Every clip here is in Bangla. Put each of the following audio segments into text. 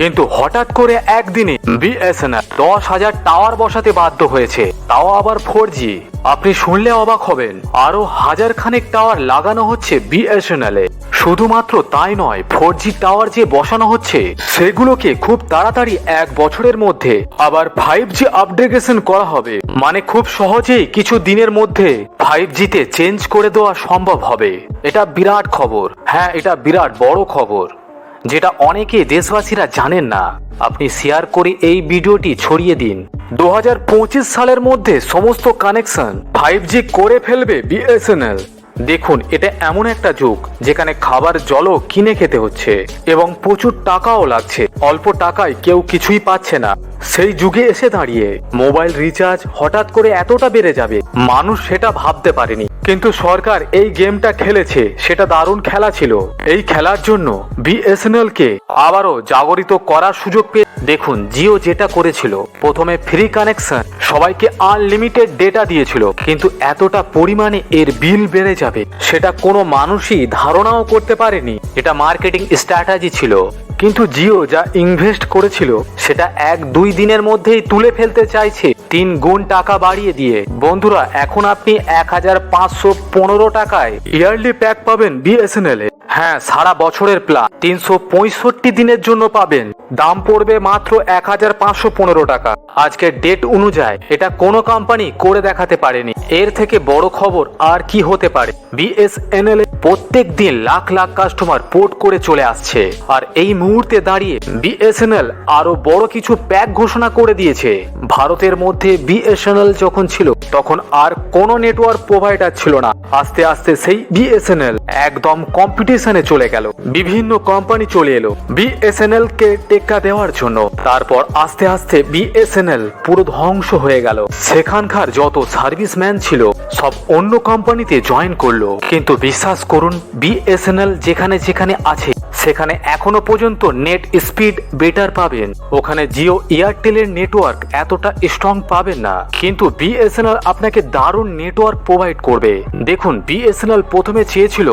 কিন্তু হঠাৎ করে একদিনে বিএসএনএল দশ হাজার টাওয়ার বসাতে বাধ্য হয়েছে। তাও আবার ফোর জি আপনি শুনলে অবাক হবেন, আরও হাজার খানেক টাওয়ার লাগানো হচ্ছে বিএসএনএল। শুধুমাত্র তাই নয় ফোর জি টাওয়ার যে বসানো হচ্ছে, সেগুলোকে খুব তাড়াতাড়ি এক বছরের মধ্যে আবার ফাইভ জি আপডেটেশন করা হবে। মানে খুব সহজেই কিছু দিনের মধ্যে ফাইভ জিতে চেঞ্জ করে দেওয়া সম্ভব হবে। এটা বিরাট খবর। হ্যাঁ এটা বিরাট বড় খবর। যেটা অনেকে দেশবাসীরা জানেন না। আপনি শেয়ার করে এই ভিডিওটি ছড়িয়ে দিন। দু হাজার পঁচিশ সালের মধ্যে সমস্ত কানেকশন ফাইভ জি করে ফেলবে বিএসএনএল দেখুন, এটা এমন একটা যুগ, যেখানে খাবার জলও কিনে খেতে হচ্ছে এবং প্রচুর টাকাও লাগছে। অল্প টাকায় কেউ কিছুই পাচ্ছে না। সেই যুগে এসে দাঁড়িয়ে মোবাইল রিচার্জ হঠাৎ করে এতটা বেড়ে যাবে, মানুষ সেটা ভাবতে পারেনি। কিন্তু সরকার এই গেমটা খেলেছে, সেটা দারুণ খেলা ছিল। এই খেলার জন্য বিএসএনএল কে আবারও জাগরিত করার সুযোগ পেয়ে দেখুন, জিও যেটা করেছিল, প্রথমে ফ্রি কানেকশন, সবাইকে আনলিমিটেড ডেটা দিয়েছিল, কিন্তু এতটা পরিমাণে এর বিল বেড়ে যাবে, সেটা কোনো মানুষই ধারণাও করতে পারেনি। এটা মার্কেটিং স্ট্র্যাটাজি ছিল। কিন্তু জিও যা ইনভেস্ট করেছিল, সেটা এক দুই দিনের মধ্যেই তুলে ফেলতে চাইছে। তিন গুণ টাকা বাড়িয়ে দিয়ে। বন্ধুরা, এখন আপনি এক হাজার পাঁচশো পনেরো টাকায় ইয়ারলি প্যাক পাবেন বিএসএনএল এ। হ্যাঁ সারা বছরের প্ল্যান তিনশো পঁয়ষট্টি দিনের জন্য পাবেন। দাম পড়বে মাত্র এক হাজার পাঁচশো পনেরো টাকা। আজকের ডেট অনুযায়ী এটা কোনো কোম্পানি করে দেখাতে পারেনি। এর থেকে বড় খবর আর কি হতে পারে? বিএসএনএল প্রত্যেক দিন লাখ লাখ কাস্টমার পোর্ট করে চলে আসছে। আর এই মুহূর্তে দাঁড়িয়ে বিএসএনএল আরও বড় কিছু প্যাক ঘোষণা করে দিয়েছে। ভারতের মধ্যে বিএসএনএল যখন ছিল, তখন আর কোনো নেটওয়ার্ক প্রোভাইডার ছিল না। আস্তে আস্তে সেই বিএসএনএল একদম কম্পিটিশনে চলে গেল। বিভিন্ন কোম্পানি চলে এলো বিএসএনএল কে টেক্কা দেওয়ার জন্য। তারপর আস্তে আস্তে বিএসএনএল পুরো ধ্বংস হয়ে গেল। সেখানকার যত সার্ভিসম্যান ছিল, সব অন্য কোম্পানিতে জয়েন করল। কিন্তু বিশ্বাস করুন বিএসএনএল যেখানে যেখানে আছে সেখানে এখনও পর্যন্ত নেট স্পিড বেটার পাবেন। ওখানে জিও এয়ারটেলের নেটওয়ার্ক এতটা স্ট্রং পাবেন না। কিন্তু বিএসএনএল আপনাকে দারুণ নেটওয়ার্ক প্রোভাইড করবে। দেখুন, বিএসএনএল প্রথমে চেয়েছিল,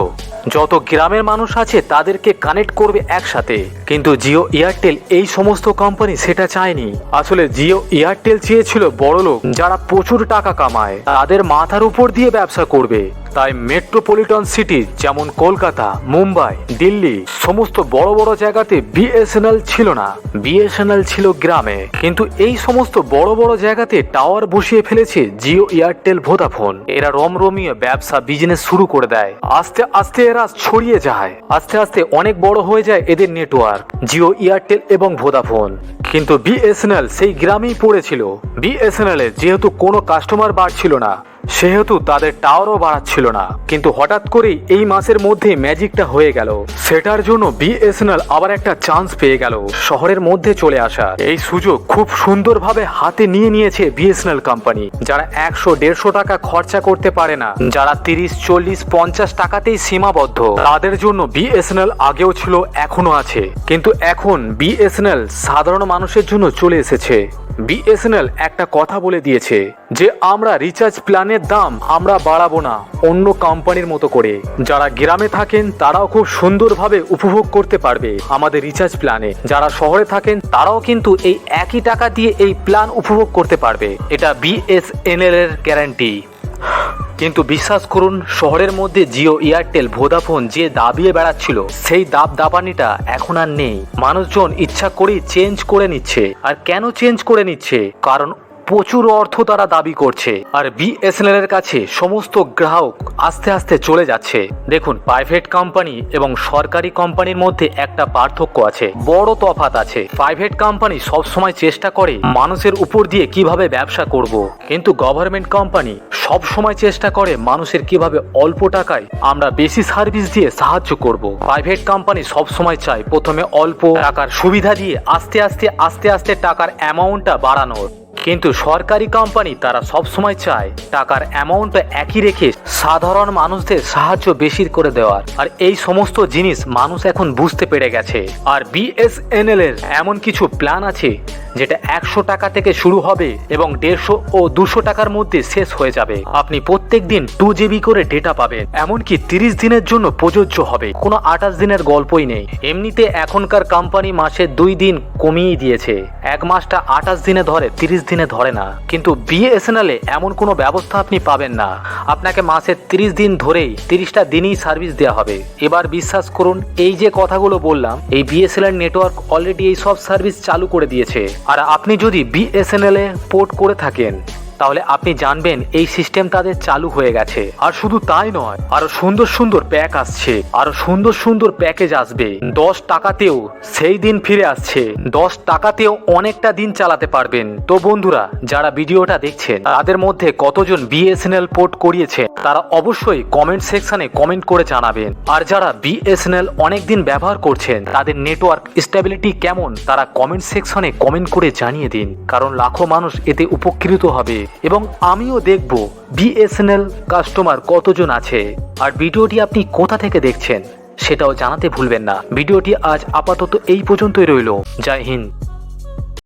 যত গ্রামের মানুষ আছে তাদেরকে কানেক্ট করবে একসাথে। কিন্তু জিও এয়ারটেল এই সমস্ত কোম্পানি সেটা চায়নি। আসলে জিও এয়ারটেল চেয়েছিল বড় লোক যারা প্রচুর টাকা কামায়, তাদের মাথার উপর দিয়ে ব্যবসা করবে। তাই মেট্রোপলিটন সিটি যেমন কলকাতা, মুম্বাই, দিল্লি সমস্ত বড় বড় জায়গাতে বিএসএনএল ছিল না। বিএসএনএল ছিল গ্রামে। কিন্তু এই সমস্ত বড় বড় জায়গাতে টাওয়ার বসিয়ে ফেলেছে জিও এয়ারটেল ভোদাফোন এরা রমরমিয়ে ব্যবসা বিজনেস শুরু করে দেয়। আস্তে আস্তে এরা ছড়িয়ে যায়। আস্তে আস্তে অনেক বড় হয়ে যায় এদের নেটওয়ার্ক জিও এয়ারটেল এবং ভোদাফোন কিন্তু বিএসএনএল সেই গ্রামেই পড়েছিল। বিএসএনএল এ যেহেতু কোনো কাস্টমার বাড়ছিল না সেহেতু তাদের টাওয়ারও বাড়াচ্ছিল না। কিন্তু হঠাৎ করেই এই মাসের মধ্যে ম্যাজিকটা হয়ে গেল। সেটার জন্য বিএসএনএল আবার একটা চান্স পেয়ে গেল, শহরের মধ্যে চলে আসা। এই সুযোগ খুব সুন্দরভাবে হাতে নিয়ে নিয়েছে বিএসএনএল কোম্পানি, যারা একশো দেড়শো টাকা খরচা করতে পারে না, যারা তিরিশ, চল্লিশ, পঞ্চাশ টাকাতেই সীমাবদ্ধ। তাদের জন্য বিএসএনএল আগেও ছিল এখনও আছে। কিন্তু এখন বিএসএনএল সাধারণ মানুষের জন্য চলে এসেছে। বিএসএনএল একটা কথা বলে দিয়েছে যে, আমরা রিচার্জ প্ল্যানের দাম আমরা বাড়াবো না। অন্য কোম্পানির মতো করে। যারা গ্রামে থাকেন, তারাও খুব সুন্দরভাবে উপভোগ করতে পারবে আমাদের রিচার্জ প্ল্যানে যারা শহরে থাকেন, তারাও কিন্তু এই একই টাকা দিয়ে এই প্ল্যান উপভোগ করতে পারবে। এটা বিএসএনএল এর গ্যারান্টি কিন্তু বিশ্বাস করুন, শহরের মধ্যে জিও, এয়ারটেল ভোদাফোন যে দাবিয়ে বেড়াচ্ছিল, সেই দাব দাবানিটা এখন আর নেই। মানুষজন ইচ্ছা করেই চেঞ্জ করে নিচ্ছে। আর কেন চেঞ্জ করে নিচ্ছে? কারণ প্রচুর অর্থ তারা দাবি করছে। আর বিএসএনএল এর কাছে সমস্ত গ্রাহক আস্তে আস্তে চলে যাচ্ছে। দেখুন, প্রাইভেট কোম্পানি এবং সরকারি কোম্পানির মধ্যে একটা পার্থক্য আছে। বড় তফাত আছে। প্রাইভেট কোম্পানি সব সময় চেষ্টা করে মানুষের উপর দিয়ে কীভাবে ব্যবসা করব। কিন্তু গভর্নমেন্ট কোম্পানি সব সময় চেষ্টা করে মানুষের কীভাবে অল্প টাকায় আমরা বেশি সার্ভিস দিয়ে সাহায্য করব। প্রাইভেট কোম্পানি সব সময় চায় প্রথমে অল্প টাকার সুবিধা দিয়ে আস্তে আস্তে আস্তে আস্তে টাকার অ্যামাউন্টটা বাড়ানোর। কিন্তু সরকারি কোম্পানি তারা সব সময় চায় টাকার অ্যামাউন্টটা একই রেখে সাধারণ মানুষদের সাহায্য বেশি করে দেওয়ার। আর এই সমস্ত জিনিস মানুষ এখন বুঝতে পেরে গেছে। আর বিএসএনএল এর এমন কিছু প্ল্যান আছে যেটা একশো টাকা থেকে শুরু হবে এবং দেড়শো ও দুশো টাকার মধ্যে শেষ হয়ে যাবে। আপনি প্রত্যেক দিন টু জিবি করে ডেটা পাবেন। এমনকি তিরিশ দিনের জন্য প্রযোজ্য হবে। কোনো আঠাশ দিনের গল্পই নেই। এমনিতে এখনকার কোম্পানি মাসে দুই দিন কমিয়ে দিয়েছে। এক মাসটা আঠাশ দিনে ধরে তিরিশ দিনে ধরে না, কিন্তু বিএসএনএলে এমন কোনো ব্যবস্থা আপনি পাবেন না। আপনাকে মাসে তিরিশ দিন ধরেই তিরিশটা দিনই সার্ভিস দেওয়া হবে। এবার বিশ্বাস করুন, এই যে কথাগুলো বললাম, এই বিএসএনএল নেটওয়ার্ক অলরেডি এই সব সার্ভিস চালু করে দিয়েছে। আর আপনি যদি বিএসএনএল এ পোর্ট করে থাকেন তাহলে আপনি জানবেন এই সিস্টেম তাদের চালু হয়ে গেছে। আর শুধু তাই নয়, আরও সুন্দর সুন্দর প্যাক আসছে, আরও সুন্দর সুন্দর প্যাকেজ আসবে। দশ টাকাতেও সেই দিন ফিরে আসছে। দশ টাকাতেও অনেকটা দিন চালাতে পারবেন। তো বন্ধুরা, যারা ভিডিওটা দেখছেন, তাদের মধ্যে কতজন বিএসএনএল পোর্ট করিয়েছে তারা অবশ্যই কমেন্ট সেকশনে কমেন্ট করে জানাবেন। আর যারা বিএসএনএল অনেকদিন ব্যবহার করছেন, তাদের নেটওয়ার্ক স্টেবিলিটি কেমন, তারা কমেন্ট সেকশনে কমেন্ট করে জানিয়ে দিন। কারণ লাখো মানুষ এতে উপকৃত হবে। এবং আমিও দেখব বিএসএনএল কাস্টমার কতজন আছে। আর ভিডিওটি আপনি কোথা থেকে দেখছেন, সেটাও জানাতে ভুলবেন না। ভিডিওটি আজ আপাতত এই পর্যন্তই রইল। জয় হিন্দ।